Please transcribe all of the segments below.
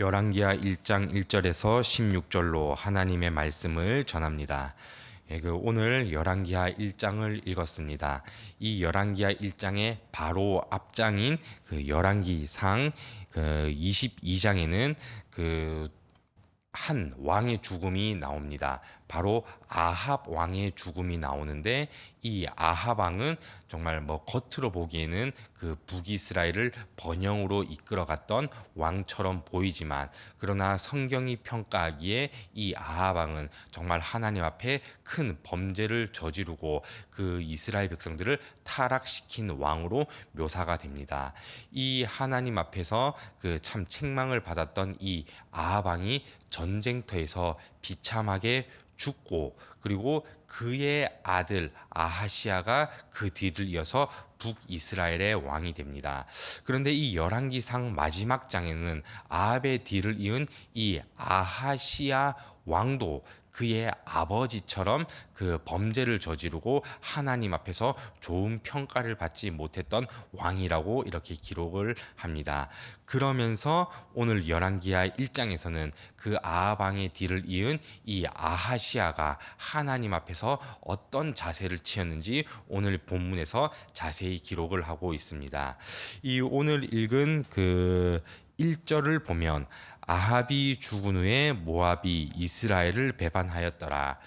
열왕기하 1장 1절에서 16절로 하나님의 말씀을 전합니다. 예, 그 오늘 열왕기하 1장을 읽었습니다. 이 열왕기하 1장의 바로 앞장인 그 열왕기상 그 22장에는 그 한 왕의 죽음이 나옵니다. 바로 아합 왕의 죽음이 나오는데 이 아합 왕은 정말 뭐 겉으로 보기에는 그 북이스라엘을 번영으로 이끌어갔던 왕처럼 보이지만 그러나 성경이 평가하기에 이 아합 왕은 정말 하나님 앞에 큰 범죄를 저지르고 그 이스라엘 백성들을 타락시킨 왕으로 묘사가 됩니다. 이 하나님 앞에서 그 참 책망을 받았던 이 아합 왕이 전쟁터에서 비참하게 죽고 그리고 그의 아들 아하시아가 그 뒤를 이어서 북이스라엘의 왕이 됩니다. 그런데 이 열왕기상 마지막 장에는 아합의 뒤를 이은 이 아하시아 왕도 그의 아버지처럼 그 범죄를 저지르고 하나님 앞에서 좋은 평가를 받지 못했던 왕이라고 이렇게 기록을 합니다. 그러면서 오늘 열왕기하 1장에서는 그 아합 왕의 뒤를 이은 이 아하시아가 하나님 앞에서 어떤 자세를 취했는지 오늘 본문에서 자세히 기록을 하고 있습니다. 이 오늘 읽은 그 1절을 보면 아합이 죽은 후에 모압이 이스라엘을 배반하였더라.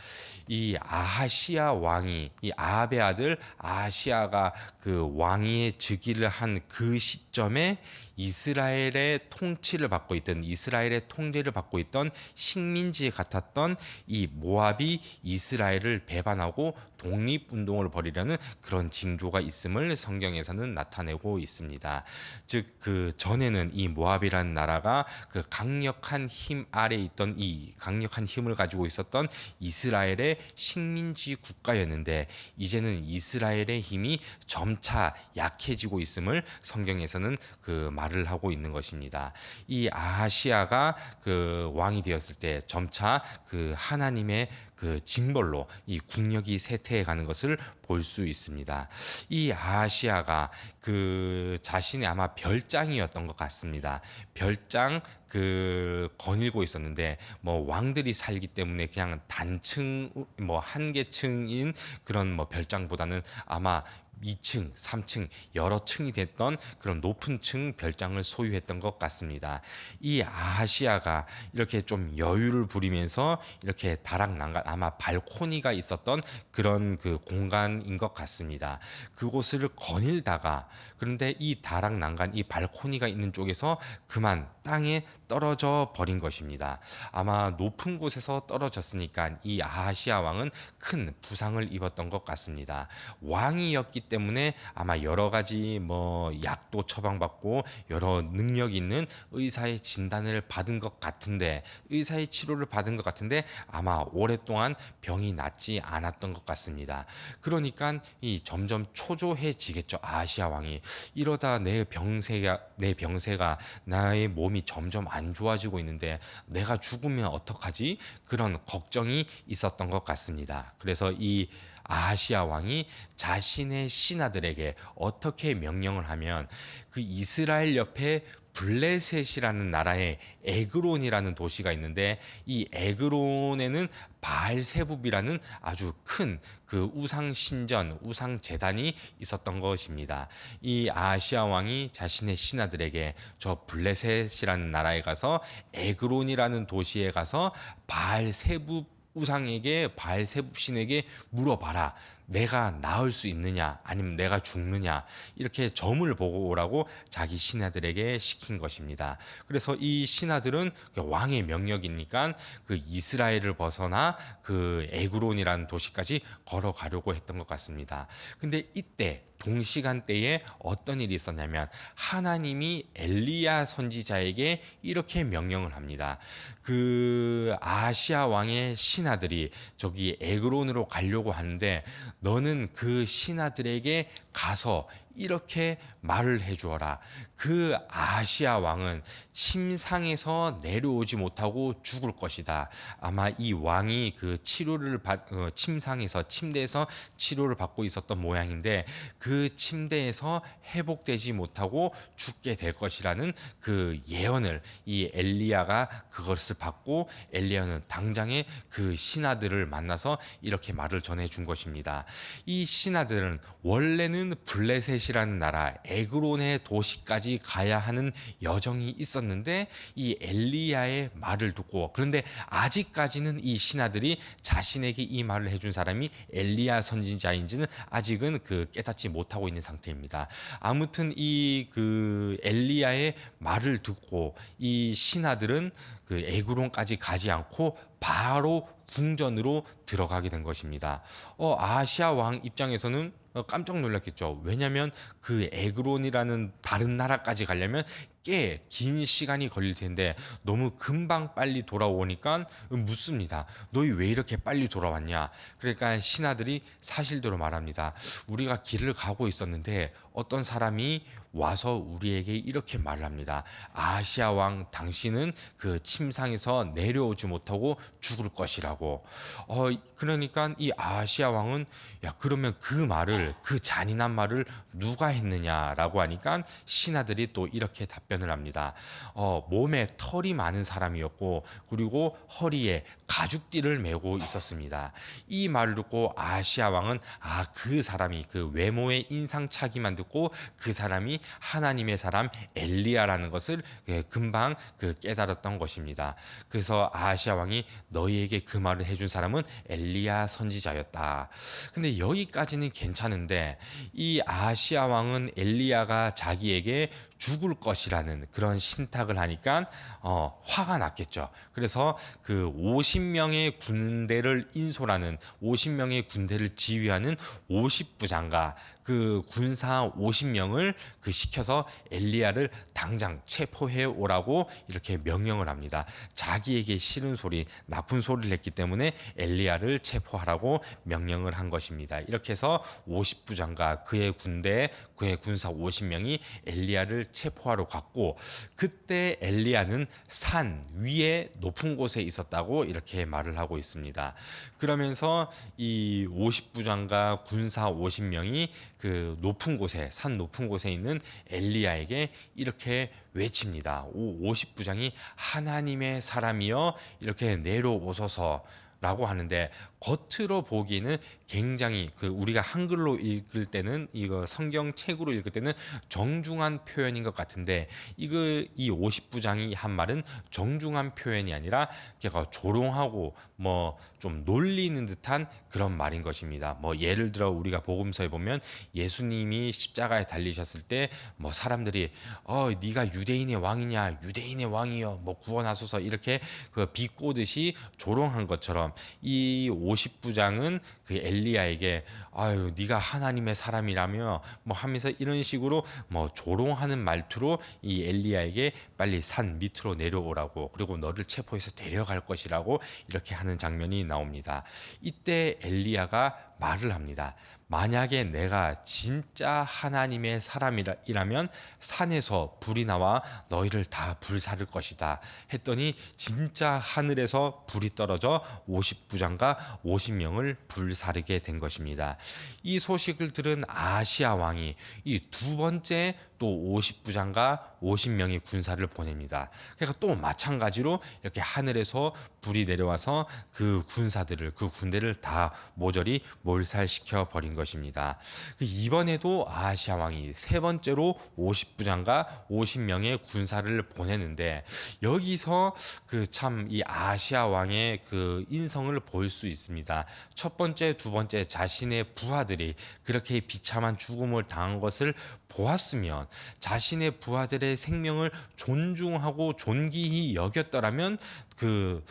이 아하시아 왕이 이 아합의 아들 아하시아가 그 왕위의 즉위를 한 그 시점에 이스라엘의 통치를 받고 있던 이스라엘의 통제를 받고 있던 식민지 같았던 이 모압이 이스라엘을 배반하고 독립 운동을 벌이려는 그런 징조가 있음을 성경에서는 나타내고 있습니다. 즉 그 전에는 이 모압이라는 나라가 그 강 력한 힘 아래 있던 이 강력한 힘을 가지고 있었던 이스라엘의 식민지 국가였는데 이제는 이스라엘의 힘이 점차 약해지고 있음을 성경에서는 그 말을 하고 있는 것입니다. 이 아하시아가 그 왕이 되었을 때 점차 그 하나님의 그 징벌로 이 국력이 쇠퇴해 가는 것을 볼 수 있습니다. 이 아시아가 그 자신의 아마 별장이었던 것 같습니다. 별장 그 거닐고 있었는데 뭐 왕들이 살기 때문에 그냥 단층 뭐한 개층인 그런 뭐 별장보다는 아마 2층, 3층 여러 층이 됐던 그런 높은 층 별장을 소유했던 것 같습니다. 이 아시아가 이렇게 좀 여유를 부리면서 이렇게 다락 난간 아마 발코니가 있었던 그런 그 공간인 것 같습니다. 그곳을 거닐다가 그런데 이 다락 난간 이 발코니가 있는 쪽에서 그만 땅에 떨어져 버린 것입니다. 아마 높은 곳에서 떨어졌으니까 이 아하시아 왕은 큰 부상을 입었던 것 같습니다. 왕이었기 때문에 아마 여러 가지 뭐 약도 처방받고 여러 능력 있는 의사의 진단을 받은 것 같은데 의사의 치료를 받은 것 같은데 아마 오랫동안 병이 낫지 않았던 것 같습니다. 그러니까 이 점점 초조해지겠죠. 아시아 왕이 이러다 내 병세가 내 병세가 나의 몸이 점점 안 좋아지고 있는데 내가 죽으면 어떡하지? 그런 걱정이 있었던 것 같습니다. 그래서 이 아시아 왕이 자신의 신하들에게 어떻게 명령을 하면 그 이스라엘 옆에 블레셋이라는 나라의 에그론이라는 도시가 있는데 이 에그론에는 바알세붑이라는 아주 큰 그 우상 신전, 우상 재단이 있었던 것입니다. 이 아시아 왕이 자신의 신하들에게 저 블레셋이라는 나라에 가서 에그론이라는 도시에 가서 바알세붑 우상에게 바알세붑 신에게 물어봐라. 내가 나을 수 있느냐 아니면 내가 죽느냐 이렇게 점을 보고 오라고 자기 신하들에게 시킨 것입니다. 그래서 이 신하들은 그 왕의 명령이니까 그 이스라엘을 벗어나 그 에그론이라는 도시까지 걸어가려고 했던 것 같습니다. 근데 이때 동시간대에 어떤 일이 있었냐면 하나님이 엘리야 선지자에게 이렇게 명령을 합니다. 그 아시아 왕의 신하들이 저기 에그론으로 가려고 하는데 너는 그 신하들에게 가서 이렇게 말을 해 주어라. 그 아시아 왕은 침상에서 내려오지 못하고 죽을 것이다. 아마 이 왕이 그 치료를 받 어, 침상에서 침대에서 치료를 받고 있었던 모양인데 그 침대에서 회복되지 못하고 죽게 될 것이라는 그 예언을 이 엘리야가 그것을 받고 엘리야는 당장에 그 신하들을 만나서 이렇게 말을 전해 준 것입니다. 이 신하들은 원래는 블레셋이라는 나라 에그론의 도시까지 가야 하는 여정이 있었는데 이 엘리야의 말을 듣고 그런데 아직까지는 이 신하들이 자신에게 이 말을 해준 사람이 엘리야 선지자인지는 아직은 그 깨닫지 못하고 있는 상태입니다. 아무튼 이 그 엘리야의 말을 듣고 이 신하들은 그 에그론까지 가지 않고 바로 궁전으로 들어가게 된 것입니다. 어, 아시아 왕 입장에서는 어, 깜짝 놀랐겠죠. 왜냐하면 그 에그론이라는 다른 나라까지 가려면 꽤 긴 시간이 걸릴 텐데 너무 금방 빨리 돌아오니까 묻습니다. 너희 왜 이렇게 빨리 돌아왔냐? 그러니까 신하들이 사실대로 말합니다. 우리가 길을 가고 있었는데 어떤 사람이 와서 우리에게 이렇게 말을 합니다. 아시아 왕 당신은 그 침상에서 내려오지 못하고 죽을 것이라고. 어 그러니까 이 아시아 왕은 야 그러면 그 말을 그 잔인한 말을 누가 했느냐라고 하니까 신하들이 또 이렇게 답변 을 합니다. 어 몸에 털이 많은 사람이었고 그리고 허리에 가죽띠를 메고 있었습니다. 이 말을 듣고 아시아 왕은 아 그 사람이 그 외모의 인상착의만 듣고 그 사람이 하나님의 사람 엘리야라는 것을 예, 금방 그 깨달았던 것입니다. 그래서 아시아 왕이 너희에게 그 말을 해준 사람은 엘리야 선지자였다. 근데 여기까지는 괜찮은데 이 아시아 왕은 엘리야가 자기에게 죽을 것이라는 그런 신탁을 하니까 어, 화가 났겠죠. 그래서 그 50명의 군대를 인솔하는 50명의 군대를 지휘하는 50부장과 그 군사 50명을 그 시켜서 엘리야를 당장 체포해 오라고 이렇게 명령을 합니다. 자기에게 싫은 소리, 나쁜 소리를 했기 때문에 엘리야를 체포하라고 명령을 한 것입니다. 이렇게 해서 50부장과 그의 군대, 그의 군사 50명이 엘리야를 체포하러 갔고 그때 엘리야는 산 위에 높은 곳에 있었다고 이렇게 말을 하고 있습니다. 그러면서 이 50부장과 군사 50명이 그 높은 곳에 산 높은 곳에 있는 엘리야에게 이렇게 외칩니다. 50부장이 하나님의 사람이여 이렇게 내려오소서 라고 하는데 겉으로 보기에는 굉장히 그 우리가 한글로 읽을 때는 이거 성경 책으로 읽을 때는 정중한 표현인 것 같은데 이거 이 50부장이 한 말은 정중한 표현이 아니라 걔가 조롱하고 뭐 좀 놀리는 듯한 그런 말인 것입니다. 뭐 예를 들어 우리가 복음서에 보면 예수님이 십자가에 달리셨을 때 뭐 사람들이 어 네가 유대인의 왕이냐? 유대인의 왕이여. 뭐 구원하소서. 이렇게 그 비꼬듯이 조롱한 것처럼 이 50부장은 그 엘리야에게 아유 네가 하나님의 사람이라며 뭐 하면서 이런 식으로 뭐 조롱하는 말투로 이 엘리야에게 빨리 산 밑으로 내려오라고 그리고 너를 체포해서 데려갈 것이라고 이렇게 하는 장면이 나옵니다. 이때 엘리야가 말을 합니다. 만약에 내가 진짜 하나님의 사람이라면 산에서 불이 나와 너희를 다 불사를 것이다 했더니 진짜 하늘에서 불이 떨어져 50부장과 50명을 불사르게 된 것입니다. 이 소식을 들은 아시아 왕이 이 두 번째 또 50부장과 50명의 군사를 보냅니다. 그러니까 또 마찬가지로 이렇게 하늘에서 불이 내려와서 그 군사들을 그 군대를 다 모조리 몰살시켜 버린 것입니다. 그 이번에도 아시아 왕이 세 번째로 50부장과 50명의 군사를 보내는데 여기서 그 참 이 아시아 왕의 그 인성을 볼 수 있습니다. 첫 번째, 두 번째 자신의 부하들이 그렇게 비참한 죽음을 당한 것을 보았으면 자신의 부하들의 생명을 존중하고 존귀히 여겼더라면 그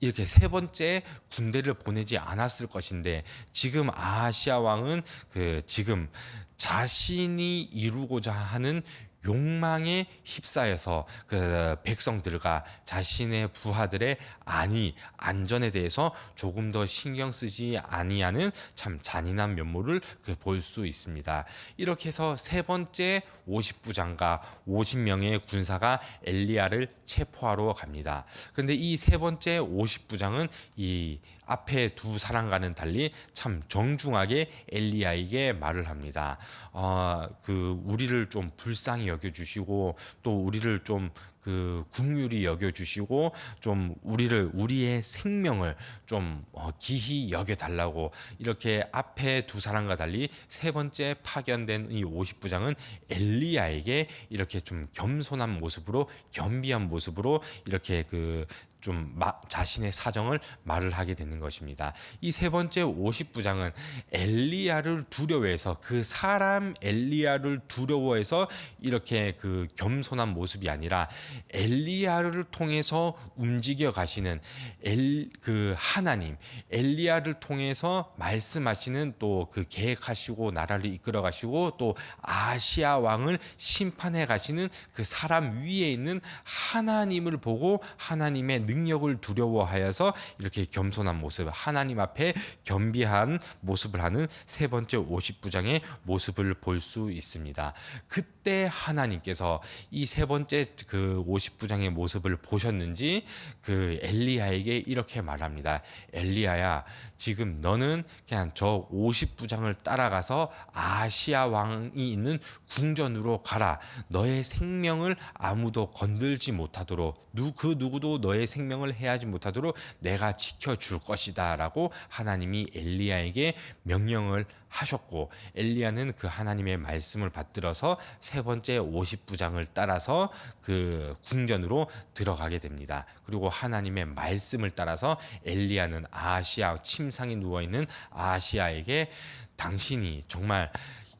이렇게 세 번째 군대를 보내지 않았을 것인데 지금 아시아 왕은 그 지금 자신이 이루고자 하는 욕망에 휩싸여서 그 백성들과 자신의 부하들의 안위 안전에 대해서 조금 더 신경 쓰지 아니하는 참 잔인한 면모를 그볼수 있습니다. 이렇게 해서 세 번째 50부장과 50명의 군사가 엘리야를 체포하러 갑니다. 그런데 이 세 번째 50부장은 이 앞에 두 사람과는 달리 참 정중하게 엘리야에게 말을 합니다. 어, 그 우리를 좀 불쌍히 여겨 주시고 또 우리를 좀그 국률이 여겨 주시고 좀 우리를 우리의 생명을 좀 어, 기히 여겨 달라고 이렇게 앞에 두 사람과 달리 세 번째 파견된 이 50부장은 엘리야에게 이렇게 좀 겸손한 모습으로 겸비한 모습으로 이렇게 그 좀 자신의 사정을 말을 하게 되는 것입니다. 이 세 번째 50부장은 엘리야를 두려워해서 그 사람 엘리야를 두려워해서 이렇게 그 겸손한 모습이 아니라 엘리야를 통해서 움직여 가시는 엘 그 하나님 엘리야를 통해서 말씀하시는 또 그 계획하시고 나라를 이끌어 가시고 또 아시아 왕을 심판해 가시는 그 사람 위에 있는 하나님을 보고 하나님의 능력을 두려워하여서 이렇게 겸손한 모습 하나님 앞에 겸비한 모습을 하는 세 번째 50부장의 모습을 볼 수 있습니다. 그때 하나님께서 이 세 번째 그 50부장의 모습을 보셨는지 그 엘리야에게 이렇게 말합니다. 엘리야야, 지금 너는 그냥 저 50부장을 따라가서 아시아 왕이 있는 궁전으로 가라. 너의 생명을 아무도 건들지 못하도록 누 그 누구도 너의 생 명을 해하지 못하도록 내가 지켜줄 것이다라고 하나님이 엘리야에게 명령을 하셨고 엘리야는 그 하나님의 말씀을 받들어서 세 번째 50부장을 따라서 그 궁전으로 들어가게 됩니다. 그리고 하나님의 말씀을 따라서 엘리야는 아시아 침상에 누워 있는 아시아에게 당신이 정말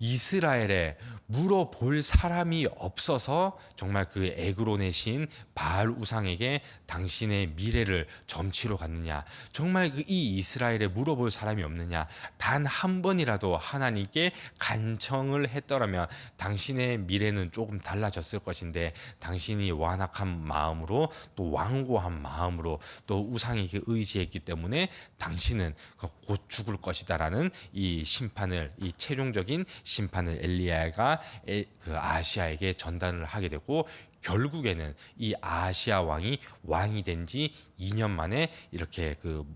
이스라엘에 물어볼 사람이 없어서 정말 그 에그론의 신 바알 우상에게 당신의 미래를 점치러 갔느냐? 정말 그 이 이스라엘에 물어볼 사람이 없느냐? 단 한 번이라도 하나님께 간청을 했더라면 당신의 미래는 조금 달라졌을 것인데 당신이 완악한 마음으로 또 완고한 마음으로 또 우상에게 의지했기 때문에 당신은 곧 죽을 것이다라는 이 심판을 이 최종적인 심 판을 엘리야가 그 아시아에게 전달을 하게 되고 결국에는 이 아시아 왕이 왕이 된 지 2년 만에 이렇게 그그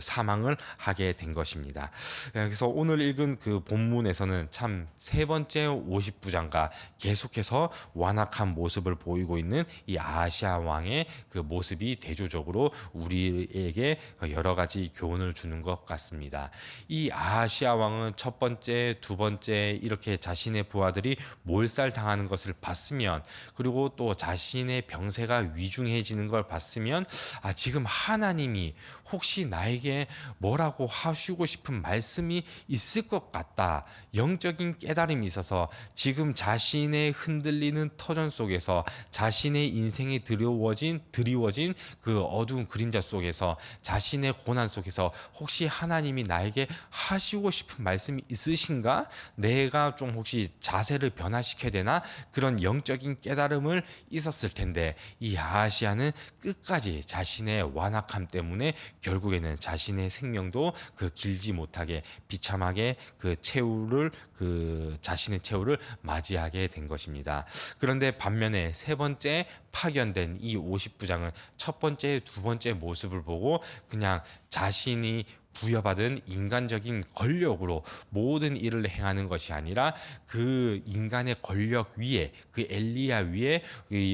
사망을 하게 된 것입니다. 그래서 오늘 읽은 그 본문에서는 참 세 번째 50부장과 계속해서 완악한 모습을 보이고 있는 이 아시아 왕의 그 모습이 대조적으로 우리에게 여러 가지 교훈을 주는 것 같습니다. 이 아시아 왕은 첫 번째, 두 번째 이렇게 자신의 부하들이 몰살 당하는 것을 봤으면 그리고 또 자신의 병세가 위중해지는 걸 봤으면 아 지금 하나님이 혹시 나 에게 뭐라고 하시고 싶은 말씀이 있을 것 같다. 영적인 깨달음이 있어서 지금 자신의 흔들리는 터전 속에서 자신의 인생이 드리워진 드리워진 그 어두운 그림자 속에서 자신의 고난 속에서 혹시 하나님이 나에게 하시고 싶은 말씀이 있으신가? 내가 좀 혹시 자세를 변화시켜야 되나? 그런 영적인 깨달음을 있었을 텐데 이 아시아는 끝까지 자신의 완악함 때문에 결국에는 자신의 생명도 그 길지 못하게 비참하게 그 최후를 그 자신의 최후를 맞이하게 된 것입니다. 그런데 반면에 세 번째 파견된 이 50부장은 첫 번째, 두 번째 모습을 보고 그냥 자신이 부여받은 인간적인 권력으로 모든 일을 행하는 것이 아니라 그 인간의 권력 위에 그 엘리야 위에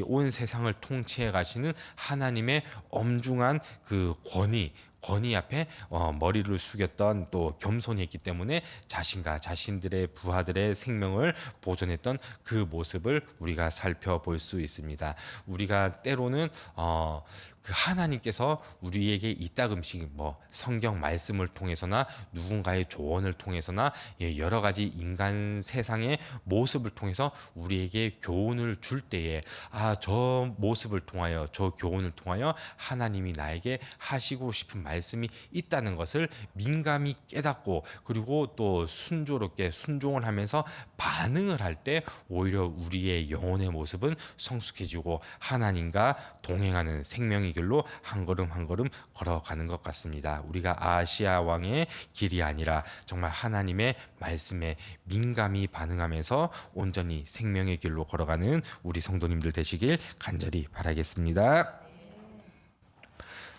온 세상을 통치해 가시는 하나님의 엄중한 그 권위 권위 앞에 어, 머리를 숙였던 또 겸손했기 때문에 자신과 자신들의 부하들의 생명을 보존했던 그 모습을 우리가 살펴볼 수 있습니다. 우리가 때로는 어, 그 하나님께서 우리에게 이따금씩 뭐 성경 말씀을 통해서나 누군가의 조언을 통해서나 예, 여러 가지 인간 세상의 모습을 통해서 우리에게 교훈을 줄 때에 아 저 모습을 통하여 저 교훈을 통하여 하나님이 나에게 하시고 싶은 말 말씀이 있다는 것을 민감히 깨닫고 그리고 또 순조롭게 순종을 하면서 반응을 할 때 오히려 우리의 영혼의 모습은 성숙해지고 하나님과 동행하는 생명의 길로 한 걸음 한 걸음 걸어가는 것 같습니다. 우리가 아시아 왕의 길이 아니라 정말 하나님의 말씀에 민감히 반응하면서 온전히 생명의 길로 걸어가는 우리 성도님들 되시길 간절히 바라겠습니다.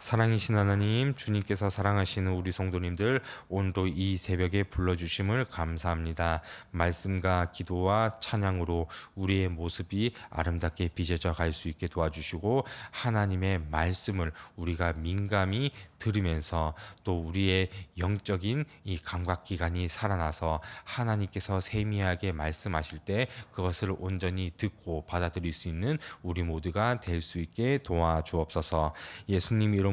사랑이신 하나님, 주님께서 사랑하시는 우리 성도님들 오늘도 이 새벽에 불러주심을 감사합니다. 말씀과 기도와 찬양으로 우리의 모습이 아름답게 빚어져 갈 수 있게 도와주시고 하나님의 말씀을 우리가 민감히 들으면서 또 우리의 영적인 이 감각 기관이 살아나서 하나님께서 세미하게 말씀하실 때 그것을 온전히 듣고 받아들일 수 있는 우리 모두가 될 수 있게 도와주옵소서. 예수님 이름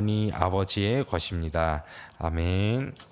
영원히 아버지의 것입니다. 아멘.